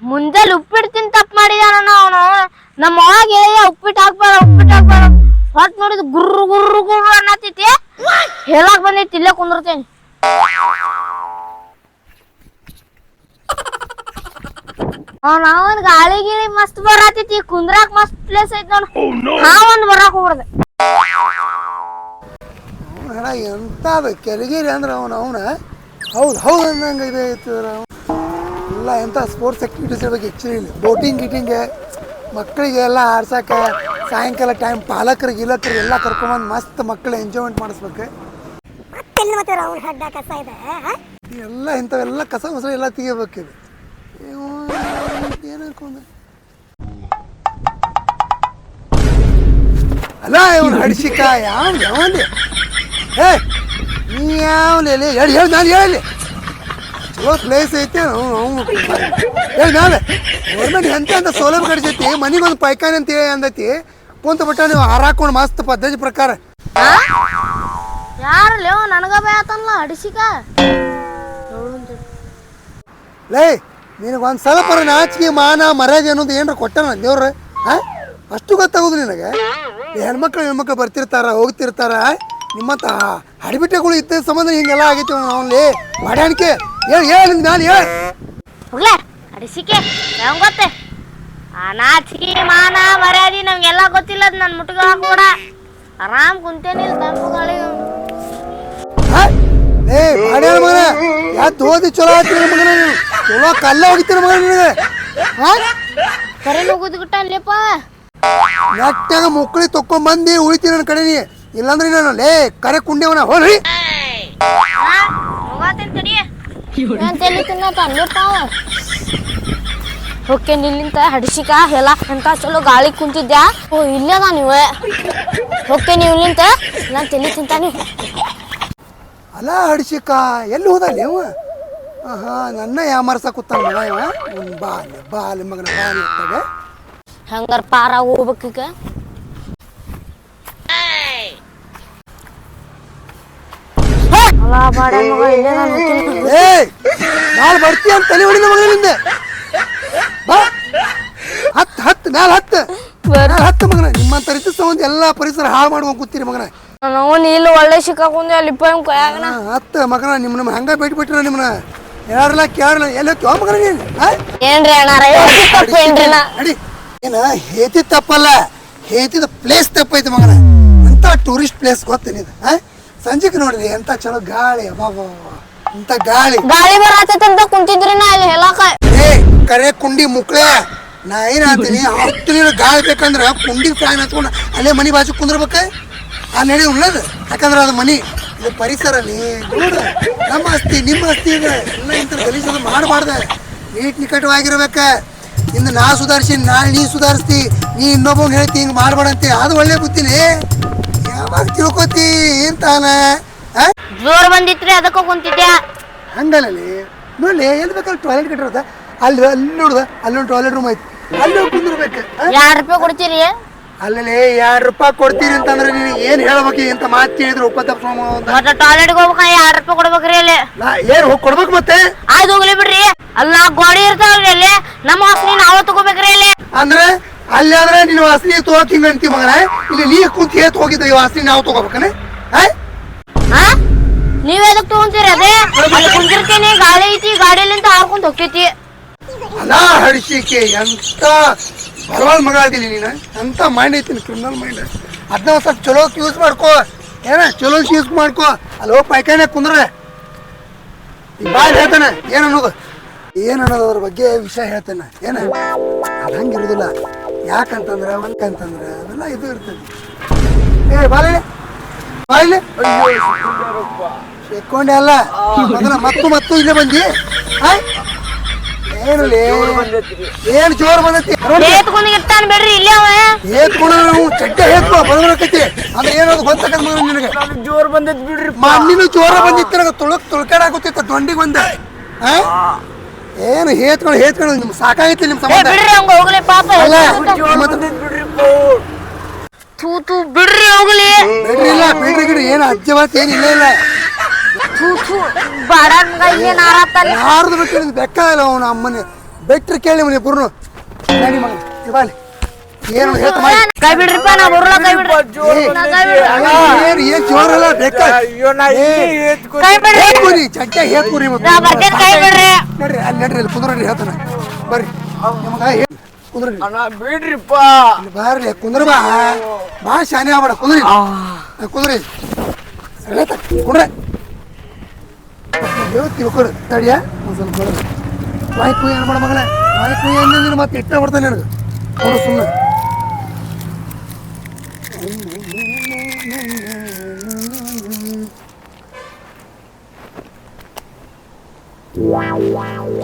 ಮುಂಜಾನೆ ಉಪ್ಪಿಟ್ಟು ತಿಂದು ತಪ್ಪು ಮಾಡಿದಾನ ಅವನು? ನಮ್ಮ ಒಳಗೆ ಹೇಳಿದ ಉಪ್ಪಿಟ್ಟು ಹಾಕ್ಬಾರ ಉಪ್ಪಿಟ್ಟು ಹಾಕ್ಬಾರ ಹೊಟ್ ನೋಡಿದ್ ಗುರ್ರು ಗುರ್ರು ಗುರ್ರು ಅನ್ನತೈತಿ ಹೇಳಕ್ ಬಂದೈತಿ ಇಲ್ಲೇ ಕುಂದಿರ್ತೇನೆ. ಅವನ್ ಗಾಳಿ ಗಿಳಿ ಮಸ್ತ್ ಬರತೈತಿ ಕುಂದ್ರಾಕ್ ಮಸ್ತ್ ಪ್ಲೇಸ್ ಐತಿ ನೋಡ್. ಹಾ ಒಂದ್ ಬರಾಕ್ ಹೋಗ್ಬಾರ್ದು. ಎಂತ ಕೆಲಗಿರಿ ಅಂದ್ರ ಅಂದ್ರೆ ಅವನು ಅವನ? ಹೌದು ಹೌದು ಅಂದಂಗ ಇದೆ ಐತದ್ರ ಎಲ್ಲ ಎಂಥ ಸ್ಪೋರ್ಟ್ಸ್ ಆ್ಯಕ್ಟಿವಿಟೀಸ್ ಇರ್ಬೇಕು ಆ್ಯಕ್ಚುಲಿ ಬೋಟಿಂಗ್ ಗೀಟಿಂಗ್ ಮಕ್ಕಳಿಗೆ ಎಲ್ಲ ಆಡ್ಸೋಕ್ಕೆ ಸಾಯಂಕಾಲ ಟೈಮ್ ಪಾಲಕರಿಗೆ ಇಲಕರಿಗೆ ಎಲ್ಲ ಕರ್ಕೊಂಬಂದು ಮಸ್ತ್ ಮಕ್ಕಳು ಎಂಜಾಯ್ಮೆಂಟ್ ಮಾಡಿಸ್ಬೇಕು? ಎಲ್ಲ ಇಂಥವೆಲ್ಲ ಕಸ ಮಸ ಎಲ್ಲ ತೆಗಿಬೇಕಿದೆ ಏನಕ್ಕೊಂದು ಅಲ್ಲ ಇವನು ಹಡ್ಸಿಕ ಯಾವ ಯಾವಲ್ಲಿ ಏ ನೀ ಯಾವಲ್ಲಿ ಹೇಳಿ ಹೇಳಿ ನಾನು ಹೇಳಿ. ಚಲೋ ಪ್ಲೇಸ್ ಐತಿ ಅವನು ಹೇಳಿ ನಾಳೆ ಗೌರ್ಮೆಂಟ್ ಎಂತ ಅಂತ ಸೌಲಭ್ಯ ಕಡಿಸೈತಿ ಮನಿಗೊಂದು ಪೈಖಾನೆ ಅಂತ ಹೇಳಿ ಅಂದೈತಿ. ಕುಂತ ಬಿಟ್ಟ ನೀವು ಹಾರಾಕೊಂಡು ಮಸ್ತ್ ಪದ್ಧತಿ ಪ್ರಕಾರ. ಯಾರು ಲೇವ ನನಗ ಬೇತಲ್ಲ ಅಡಿಸಿಕ ಲೇ ನಿನಗೆ ಒಂದು ಸ್ವಲ್ಪ ನಾಚಿಕೆ ಮಾನ ಮರ್ಯಾದೆ ಅನ್ನೋದು ಏನ್ರ ಕೊಟ್ಟನ ದೇವ್ರ? ಅಷ್ಟು ಗೊತ್ತಾಗೋದು ನಿನಗೆ? ಹೆಣ್ಮಕ್ಳು ಹೆಣ್ಮಕ್ಳು ಬರ್ತಿರ್ತಾರ ಹೋಗ್ತಿರ್ತಾರ ನಿಮ್ಮಂತ ಹಡಿಬಿಟ್ಟೆಗಳು ಇದ್ದ ಸಂಬಂಧ ಹಿಂಗೆಲ್ಲ ಆಗೈತಿ ಅವನಲ್ಲಿ ಮಾಡ್ಯಾಣಿಕೆ ಹೇಳಿ ಹೇಳಿ ನಾನು ಹೇಳಿ. ಹೋಗ್ಲೇ ಅಡಿಸಿಕೆ ಯಾವ ಗೊತ್ತೆ. ಆ ನಾಚಿಕೆ ಮಾನ ಮರ್ಯಾದಿ ನಮ್ಗೆಲ್ಲ ಗೊತ್ತಿಲ್ಲ ಅದು ನನ್ನ ಮುಟ್ಗ ಕೂಡ ಆರಾಮ್ ಕುಂತೇನಿಲ್ಲ ತಂಪುಗಳಿಗೆ. ಏ ಮಾಡ್ಯಾಳ ಮಗನ ಯಾತ್ ಓದಿ ಚಲೋ ಆಗ್ತೀನಿ ಮಗನ ನೀನು? ಚಲೋ ಕಲ್ಲ ಹೋಗಿತ್ತೀರ ಮಗನ ನಿನಗೆ? ಹಾ? ಕರೆ ನುಗ್ಗುದ್ ಬಿಟ್ಟ ಅಲ್ಲೇಪ್ಪ ನೆಟ್ಟಾಗ ಮುಕ್ಕಳಿ ತೊಕೊಂಬಂದು ಉಳಿತೀನಿ ನನ್ನ ಕಡೆ ನೀ. ಇಲ್ಲಾಂದ್ರೆ ನಾನು ಲೇ ಕರೆ ಕುಂಡೆವನ ಹೋಗ್ರಿ ಹೋಗತ್ತೇನ್ ತಡಿ ಏನ್ ತಲಿ ತಿನ್ನತ್ತ ಅಲ್ಲೇಪ್ಪ ಓಕೆ ನಿಲ್ಲಿಂತ ಹಡಿಸಿಕ ಎಲ್ಲ ಅಂತ ಚಲೋ ಗಾಳಿ ಕುಂತಿದ್ಯಾ? ಓ ಇಲ್ಲೇ ನೀವೇ? ಓಕೆ ನೀವು ಇಲ್ಲಿಂತ? ನಾನು ತಲಿ ತಿಂತಾನೆ. ಅಲ್ಲ ಹಡಿಸಿಕ ಎಲ್ಲಿ ಹೋದ ನೀವು? ಹಾ ನನ್ನ ಯಾಮರ್ಸ ಕೂತಾನ ಮಗ ಇವ. ಅವ್ನ್ ಬಾ ಬಾ ಅಲ್ಲಿ ಮಗನ ಬಾ ಅಲ್ಲಿ ಹೊತ್ತಾಗ ಹಂಗಾರ ಪಾರ ಹೋಗ್ಬೇಕೀಗ ಅಲ್ಲ ಬಾಡ ಮಗ ಇಲ್ಲೇ ನಾನು ಹೋಗ್ತೀನಿ. ಏ ನಾಳೆ ಬರ್ತೀಯ ಅಂತ ತಲೆ ಹೊಡಿದ ಮಗನಿಂದ ನಿಂದೆ. ಬಾ. ಹತ್ತು ಹತ್ತು ಮ್ಯಾಲ ಹತ್ತು ಹತ್ತು ಮಗನ. ನಿಮ್ಮಂತ ರೀತಿ ಸಂಬಂಧ ಎಲ್ಲ ಪರಿಸರ ಹಾಳು ಮಾಡ್ಕೊಂಡು ಕೂತೀರಿ ಮಗನ. ನಾವು ಇಲ್ಲಿ ಒಳ್ಳೆ ಸಿಕ್ಕಾಕೊಂಡು ಅಲ್ಲಿ ಹಾ, ಹತ್ತು ಮಗನ ನಿಮ್ಮ ನಿಮ್ಮ ಹಂಗ ಬಿಟ್ಬಿಟ್ರ ನಿಮ್ಮನ್ನ ಯಾರಲ್ಲ ಕೇಳಲ್ಲ ಎಲ್ಲ ಹೋಗ್ತೀವ ಮಗನ ನೀನು? ಏನ್ರಿ ನಾ ನಡಿ ಏನ ಹೇತಿ ತಪ್ಪಲ್ಲ. ಹೇತಿದ ಪ್ಲೇಸ್ ತಪ್ಪೈತಿ ಮಗನ. ಅಂತ ಟೂರಿಸ್ಟ್ ಪ್ಲೇಸ್ ಗೊತ್ತೇನಿದೆ ಆ ಸಂಜೆಗೆ ನೋಡ್ರಿ ಎಂತ ಚಲೋ ಗಾಳಿ ಅಂತ ಎಂತ ಗಾಳಿ. ಗಾಳಿ ಬರತ್ತಂತ ಕುಂತಿದ್ರಿ ನಾ ಇಲ್ಲಿ ಹೇಳಕ ಏ ಕರೆ ಕುಂಡಿ ಮುಕ್ಳೆ ನಾ ಏನ್ ಹೇಳ್ತೀನಿ ಹತ್ತಿರ ಗಾಳಿ ಬೇಕಂದ್ರ ಕುಂಡಿ ಫ್ಯಾನ್ ಹಚ್ಕೊಂಡು ಅಲ್ಲೇ ಮನಿ ಬಾಜು ಕುಂದ್ರಬೇಕ? ಆ ನಡಿ ಉಳ್ಳದು ಯಾಕಂದ್ರ ಅದು ಮನಿ. ಇದು ಪರಿಸರ ನೀ ನೋಡು ನಮ್ಮ ಆಸ್ತಿ ನಿಮ್ಮ ಆಸ್ತಿ ಇದೆ. ಎಲ್ಲ ಇಂಥ ಗಲೀಜದು ಮಾಡಬಾರ್ದ. ನೀಟ್ ನಿಕಟವಾಗಿರ್ಬೇಕ. ಇನ್ನು ನಾ ಸುಧಾರಿಸಿ ನಾಳೆ ನೀ ಸುಧಾರಿಸ್ತಿ ನೀ ಇನ್ನೊಬ್ಬ ಹೇಳ್ತಿ ಹಿಂಗೆ ಮಾಡ್ಬೇಡಂತೆ ಅದು ಒಳ್ಳೆ ಬುದ್ಧಿನೇ. ಯಾವಾಗ ತಿಳ್ಕೊತಿ ಏನ್ ತಾನ? ಜೋರ್ ಬಂದಿತ್ರಿ ಅದಕ್ಕ ಕುಂತಿದ್ದೆ ಹಂಗಲ್ಲಲ್ಲಿ ನೋಡಿ ಎಲ್ಲಿ ಬೇಕಾದ್ರೆ ಟಾಯ್ಲೆಟ್ ಕಟ್ಟಿರೋದ ಅಲ್ಲಿ ಅಲ್ಲಿ ನೋಡ್ದ ಅಲ್ಲೊಂದು ಟಾಯ್ಲೆಟ್ ರೂಮ್ ಐತಿ. ಅಲ್ಲಿ ಕುಂದಿರ್ಬೇಕು ಎರಡ್ ರೂಪಾಯಿ ಕೊಡ್ತೀರಿ? ಅಲ್ಲಲ್ಲಿ ಎರಡು ರೂಪಾಯಿ ಕೊಡ್ತೀರಿ ಅಂತಂದ್ರೆ ನೀನು ಏನ್ ಹೇಳ್ಬೇಕು ಅಂತ ಮಾತು ಕೇಳಿದ್ರು ತಪ್ಪ ಮತ್ತೆ ಟಾಯ್ಲೆಟ್ ಹೋಗ್ಬೇಕ ಎರಡ್ ರೂಪಾಯಿ ಕೊಡ್ಬೇಕ್ರಿ ಅಲ್ಲಿ? ಏನ್ ಹೋಗಿ ಕೊಡ್ಬೇಕು ಮತ್ತೆ? ಆಯ್ತು ಹೋಗ್ಲಿ ಬಿಡ್ರಿ. ಅಲ್ಲ ಗೋಡಿ ಇರ್ತಾವ್ರಿ ಅಲ್ಲಿ. ನಮ್ಮ ವಾಸನೆ ನಾವು ತಗೋಬೇಕ್ರಿ ಅಲ್ಲಿ. ಅಂದ್ರೆ ಅಲ್ಲಿ ಆದ್ರೆ ನಿನ್ನ ವಾಸನೆ ತಗೋಕ್ ಅಂತಿ ಮಗನ. ಇಲ್ಲಿ ನೀ ಕುಂತ ಏತ್ ಹೋಗಿದ್ದ ಈ ವಾಸನೆ ನಾವು ತಗೋಬೇಕನೆ? ನೀವ್ ಎದಕ್ ತಗೊಂತೀರಿ ಅದೇ? ಅಲ್ಲಿ ಕುಂತಿರ್ತೀನಿ ಗಾಳಿ ಐತಿ ಗಾಡಿಲಿಂದ ಹಾಕೊಂಡ್ ಹೋಗ್ತೈತಿ. ಅಲ್ಲ ಹಡಿಸಿಕೆ ಎಂತ ಬರವಾದ ಮಗ ಅದೀನಿ ನೀನು. ಎಂತ ಮೈಂಡ್ ಐತಿ ಕ್ರಿಮಿನಲ್ ಮೈಂಡ್ ಅದನ್ನ ಸ್ವಲ್ಪ ಚಲೋ ಯೂಸ್ ಮಾಡ್ಕೋ. ಏನ ಚಲೋ ಯೂಸ್ ಮಾಡ್ಕೋ. ಅಲ್ಲಿ ಹೋಗಿ ಪೈಕಾನೆ ಕುಂದ್ರೆ ಬಾಯ್ ಹೇಳ್ತಾನೆ ಏನ್ ಅನ್ನೋದು? ಏನ್ ಅನ್ನೋದು ಅದ್ರ ಬಗ್ಗೆ ವಿಷಯ ಹೇಳ್ತಾನೆ. ಏನ? ಅದು ಹಂಗಿರುದಿಲ್ಲ ಯಾಕಂತಂದ್ರೆ ಅಂತಂದ್ರೆ ಅವೆಲ್ಲ ಇದು ಇರ್ತದೆ. ಏ ಬಾಲೆ. ಬಾಯಿಲೆ ಸಿಕ್ಕೊಂಡೆ ಅಲ್ಲ. ಅದನ್ನ ಮತ್ತು ಮತ್ತು ಇಲ್ಲೇ ಬಂದಿ? ಏನು? ಏನ್ ಜೋರ್ ಬಂದೈತಿ? ಏತ್ಕೊಂಡ್ ಇರ್ತಾನ ಬಿಡ್ರಿ ಇಲ್ಲೇ ಅವ. ಏತ್ಕೊಂಡು ಚಡ್ಡ ಏತ್ಕೊ ಬಂದ್ಬಿಡಕೈತಿ ಅಂದ್ರೆ ಏನದು ಗೊತ್ತಾಗದ್ ಮಗ ನಿನಗೆ. ಜೋರ್ ಬಂದೈತಿ ಬಿಡ್ರಿ ಮಣ್ಣಿನ ಜೋರ ಬಂದಿತ್ತು ನನಗೆ ತುಳುಕ್ ತುಳ್ಕಾಡಾಗುತ್ತಿತ್ತು ದೊಂಡಿಗೆ ಬಂದ. ಆ? ಏನು ಹೇತ್ಕೊಂಡು ಹೇತ್ಕೊಂಡು ನಿಮ್ ಸಾಕಾಗೈತಿ ನಿಮ್ ಸಂಬಂಧ. ಬಿಡ್ರಿ ಹಂಗ ಹೋಗ್ಲಿ ಪಾಪ. ಅಲ್ಲ ತೂ ತೂ ಬಿಡ್ರಿ ಹೋಗ್ಲಿ. ಬಿಡ್ರಿ ಇಲ್ಲ ಬಿಡ್ರಿ ಗಿಡ್ರಿ ಏನು ಅಜ್ಜವಾತ್ ಏನು ಇಲ್ಲ ಇಲ್ಲ. ಥೂ ಬಾಡ ಮಗ ಏನ್ ಆರತ್ತಾನ ಯಾರ್ದು ಬಿಟ್ಟು ಬೆಕ್ಕ ಇಲ್ಲ ಅವನ ಅಮ್ಮನ. ಬೆಟ್ರಿ ಕೇಳಿ ಮನೆ ಇಬ್ರು ನಡಿ ಮಗ ಇವಾಲಿ ಏನು ಹೇಳ್ತ ಮಾಡಿ. ಕೈ ಬಿಡ್ರಿಪ್ಪ ನಾ ಬರಲ್ಲ ಕೈ ಬಿಡ್ರಿ. ನಾ ಕೈ ಬಿಡ್ರಿ. ಏನ್ ಏನ್ ಜೋರಲ್ಲ ಬೇಕ? ಅಯ್ಯೋ ನಾ ಕೈ ಬಿಡ್ರಿ. ಮತ್ತೆ ನಾ ಬರ್ತೇನೆ ಕೈ ಬಿಡ್ರಿ. ನಡ್ರಿ ಅಲ್ಲಿ ನಡ್ರಿ ಅಲ್ಲಿ ಕುಂದ್ರಿ ಹೇಳ್ತಾನೆ. ಬರ್ರಿ. ನಿಮಗ ಕುಂದ್ರಿ ಅಣ್ಣ ಬಿಡ್ರಿಪ್ಪ. ಇಲ್ಲಿ ಬಾರ್ಲಿ ಕುಂದ್ರ ಬಾ. ಬಾ ಶಾನೆ ಆಗ್ಬೇಡ ಕುಂದ್ರಿ. ಕುಂದ್ರಿ. ಸರಿಯಾತ ಕುಂಡ್ರೆ. ತಿಳ್ಕೊಡು. ತಡಿಯ? ಒಂದ್ ಸ್ವಲ್ಪ ಕೊಡು ಬಾಯಿ ಕುಯ್ಯ ಏನ್ ಮಾಡ ಮಗನ ಬಾಯಿ ಕುಯ್ಯ ಅಂದ್ರೆ ಮತ್ತೆ ಇಟ್ಟ ಬರ್ತಾನೆ ನನಗೆ. ಕೊಡು ಸುಮ್ಮನೆ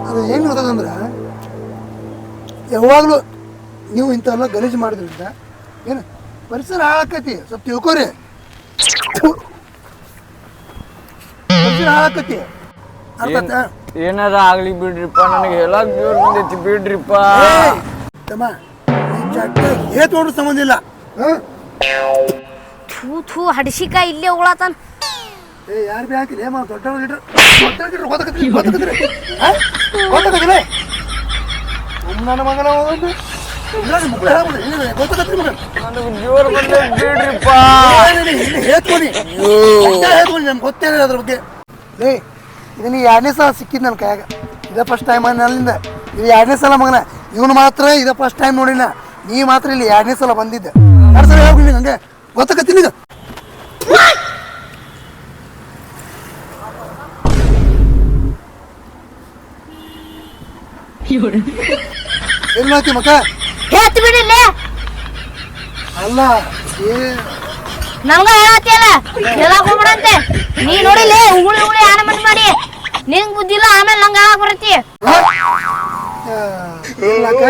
ಅದು ಏನು ಗೊತ್ತದಂದ್ರೆ ಯಾವಾಗಲೂ ನೀವು ಇಂಥವೆಲ್ಲ ಗಲೀಜು ಮಾಡಿದ್ರಿಂದ ಏನು ಪರಿಸರ ಹಾಳಾಕತಿ ಸ್ವಲ್ಪ ತಿಳ್ಕೊರಿ. ಪರಿಸರ ಹಾಳಾಕತಿ ಅರ್ಥ? ಏನಾರ ಆಗ್ಲಿ ಬಿಡ್ರಿಪ್ಪ ನನಗೆ ಎಲ್ಲ ಜೋರ್ ಬಂದೈತಿ ಬಿಡ್ರಿಪ್ಪ. ತಮ್ಮ ಈ ಚಡ್ಡ ಏತ್ ನೋಡ್ರು ಸಂಬಂಧ ಇಲ್ಲ. ಥೂ ಥೂ ಹಡಿಸಿಕಾಯಿ ಇಲ್ಲೇ ಉಗಳತಾನ ಏ ಯಾರು ಬಿ ಹಾಕಿಲ್ಲ? ಏಮ ಗೊತ್ತಾಗತ್ತಿಲ್ಲ ನನ್ನ ಮಗನ ಒಂದು ಎರಡನೇ ಸಲ ಸಿಕ್ಕಿದ್ ನನ್ನ ಕೈಯಾಗ. ಇದೇ ಫಸ್ಟ್ ಟೈಮ್ ಅಲ್ಲಿಂದ ಇದು ಎರಡನೇ ಸಲ ಮಗನ. ಇವನು ಮಾತ್ರ ಇದೇ ಫಸ್ಟ್ ಟೈಮ್ ನೋಡಿನ ನೀ ಮಾತ್ರ ಇಲ್ಲಿ ಎರಡನೇ ಸಲ ಬಂದಿದ್ದೆ. ಎರಡು ಸಲ ಇದು ಏನ್ ಮಾಡ್ತಿ ಮಕ್ಕ ಹೇತ್ ಬಿಡಿಲ್ಲೇ ಅಲ್ಲ ಏ. ನಮ್ಗ ಹೇಳತ್ತಿಯಲ್ಲ ಹೇಳಕ್ ಹೋಗ್ಬಿಡಂತೆ ನೀ ನೋಡಿಲ್ಲ ಉಗುಳಿ ಉಗುಳಿ ಆನ ಮತ್ ಮಾಡಿ. ನಿಂಗ್ ಬುದ್ಧಿ ಇಲ್ಲ ಆಮೇಲೆ ನಂಗೆ ಹೇಳಕ್ ಬರತ್ತಿ. ಇರ್ಲಾಕ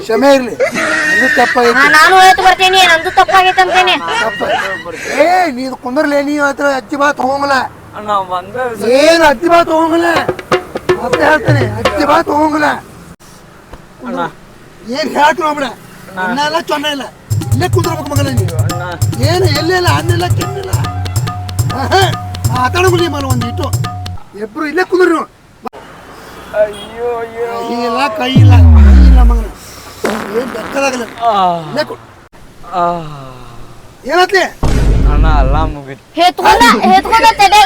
ಕ್ಷಮೆ ಇರ್ಲಿ. ಇದು ತಪ್ಪಾಗೈತಿ ನಾನು ಹೇಳ್ತು ಬರ್ತೀನಿ ನಂದು ತಪ್ಪಾಗೈತೆ ಅಂತೇನೆ. ತಪ್ಪ ಏ ನೀನು ಕುಂದರ್ಲೆ ನೀ ಹತ್ರ ಅಜ್ಜಿ ಬಾತ್ ಹೋಗಲ್ಲ ಅಣ್ಣ ಬಂದ ಏನು ಅಜ್ಜಿ ಬಾತ್ ಹೋಗಲ್ಲ ಮತ್ತೆ ಹೇಳ್ತಾನೆ ಅಕ್ಕಿ ಬಾ ತಗೊಂಗಿಲ್ಲ ಅಣ್ಣ. ಏನ್ ಹೇಳ್ತೀನಿ ಹೋಗ್ಬಿಡ ಅಣ್ಣ. ಇಲ್ಲ ಚೊನ್ನ ಇಲ್ಲ. ಇಲ್ಲೇ ಕುಂದ್ರಬೇಕು ಮಗನ ನೀನು. ಅಣ್ಣ. ಏನು ಎಲ್ಲೆಲ್ಲ ಅನ್ನಿಲ್ಲ ಕೆನ್ನಿಲ್ಲ ಮಾತಾಡೋದಿಲ್ಲ ಮನ ಒಂದಿಟ್ಟು ಇಬ್ರು ಇಲ್ಲೇ ಕುಂದ್ರಿ ನೀವು ಅಯ್ಯೋ ಇಲ್ಲ ಕೈ ಇಲ್ಲ ಕೈ ಇಲ್ಲ ಮಗನ ಏನ್ ಬೆಕ್ಕದಾಗಲ್ಲ. ಆ, ಇಲ್ಲೇ ಕು ಆ. ಏನತ್ಲಿ ಅಣ್ಣ ಅಲ್ಲ ಮುಗಿತು. ಹೇತ್ಕೊಂಡ ಹೇತ್ಕೊಂಡ ತಡೆ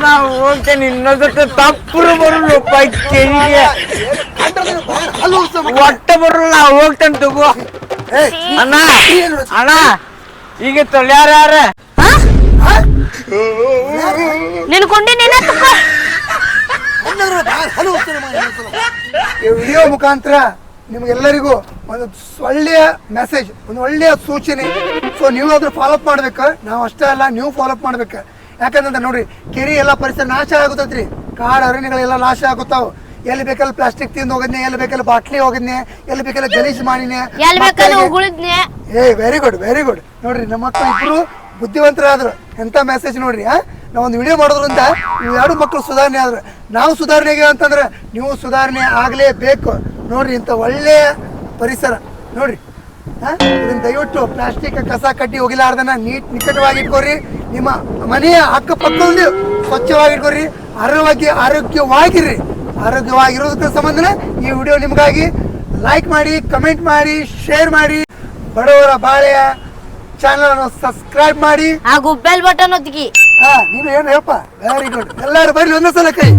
ಅಣ್ಣ ನಾ ಹೋಗ್ತೇನೆ ಇನ್ನೊಂದತ್ತೆ ತಪ್ಪರು ಹೋಗ್ಸ ಮಗ. ಒಟ್ಟ ಬರಲ್ಲ ಹೋಗ್ತೇನೆ ತಗೋ. ಅಣ್ಣ? ಅಣ್ಣ ಈಗ ತೊಳ್ಯಾರ ಯಾರ? ನಿನ್ ಕೊಂಡಿ ನೀನ ವಿಡಿಯೋ ಮುಖಾಂತರ ನಿಮ್ಗೆಲ್ಲರಿಗೂ ಒಂದು ಒಳ್ಳೆಯ ಮೆಸೇಜ್ ಒಂದು ಒಳ್ಳೆಯ ಸೂಚನೆ. ಸೊ ನೀವು ಅದ್ರ ಫಾಲೋಅಪ್ ಮಾಡ್ಬೇಕು. ನಾವು ಅಷ್ಟೇ ಅಲ್ಲ ನೀವು ಫಾಲೋಅಪ್ ಮಾಡ್ಬೇಕು. ಯಾಕಂದ್ರೆ ನೋಡ್ರಿ ಕೆರೆ ಎಲ್ಲ ಪರಿಸರ ನಾಶ ಆಗುತ್ತೈತ್ರಿ. ಕಾಡು ಅರಣ್ಯಗಳೆಲ್ಲ ನಾಶ ಆಗುತ್ತಾವ. ಎಲ್ಲಿ ಬೇಕಲ್ಲಿ ಪ್ಲಾಸ್ಟಿಕ್ ತಿಂದು ಹೋಗಿದ್ನೆ ಎಲ್ಲಿ ಬೇಕಲ್ಲಿ ಬಾಟ್ಲಿ ಹೋಗಿದ್ನೆ ಎಲ್ಲಿ ಬೇಕಲ್ಲ ಗಲೀಜ್ ಮಾಡಿನೆ ಏ ವೆರಿ ಗುಡ್ ವೆರಿ ಗುಡ್ ನೋಡ್ರಿ ನಮ್ಮ ಮಕ್ಕಳು ಇಬ್ರು ಬುದ್ಧಿವಂತರಾದ್ರು. ಎಂತ ಮೆಸೇಜ್ ನೋಡ್ರಿ ಆ? ನಾವು ಒಂದು ವಿಡಿಯೋ ಮಾಡೋದ್ರಿಂದ ನೀವು ಎರಡು ಮಕ್ಕಳು ಸುಧಾರಣೆ ಆದ್ರೆ. ನಾವು ಸುಧಾರಣೆ ಆಗಿಲ್ಲ ಅಂತಂದ್ರೆ ನೀವು ಸುಧಾರಣೆ ಆಗಲೇಬೇಕು. ನೋಡ್ರಿ ಇಂಥ ಒಳ್ಳೆಯ ಪರಿಸರ. ನೋಡ್ರಿ. ಇದನ್ನ ದಯವಿಟ್ಟು ಪ್ಲಾಸ್ಟಿಕ್ ಕಸ ಕಟ್ಟಿ ಹೋಗಿಲಾರ್ದನ್ನ ನೀಟ್ ನಿಕಟವಾಗಿ ಇಟ್ಕೋರಿ ನಿಮ್ಮ ಮನೆಯ ಅಕ್ಕಪಕ್ಕದಲ್ಲಿ ಸ್ವಚ್ಛವಾಗಿ ಇಟ್ಕೋರಿ ಆರೋಗ್ಯ ಆರೋಗ್ಯವಾಗಿರ್ರಿ ಆರೋಗ್ಯವಾಗಿರೋದಕ್ಕೆ ಸಂಬಂಧನ ಈ ವಿಡಿಯೋ ನಿಮಗಾಗಿ ಲೈಕ್ ಮಾಡಿ ಕಮೆಂಟ್ ಮಾಡಿ ಶೇರ್ ಮಾಡಿ. ಬಡವರ ಬಾಳೆಯ ಚಾನಲ್ ಅನ್ನು ಸಬ್ಸ್ಕ್ರೈಬ್ ಮಾಡಿ. ಹಾಗೂ ಬೆಲ್ ಬಟನ್ ಒತ್ತಿಗಿ. ಹಾ ನೀನು ಏನು ಹೇಳಪ್ಪ? ವೆರಿ ಗುಡ್ ಎಲ್ಲರೂ ಬರ್ಲಿ ಒಂದೇ ಸಲ ಕೈ.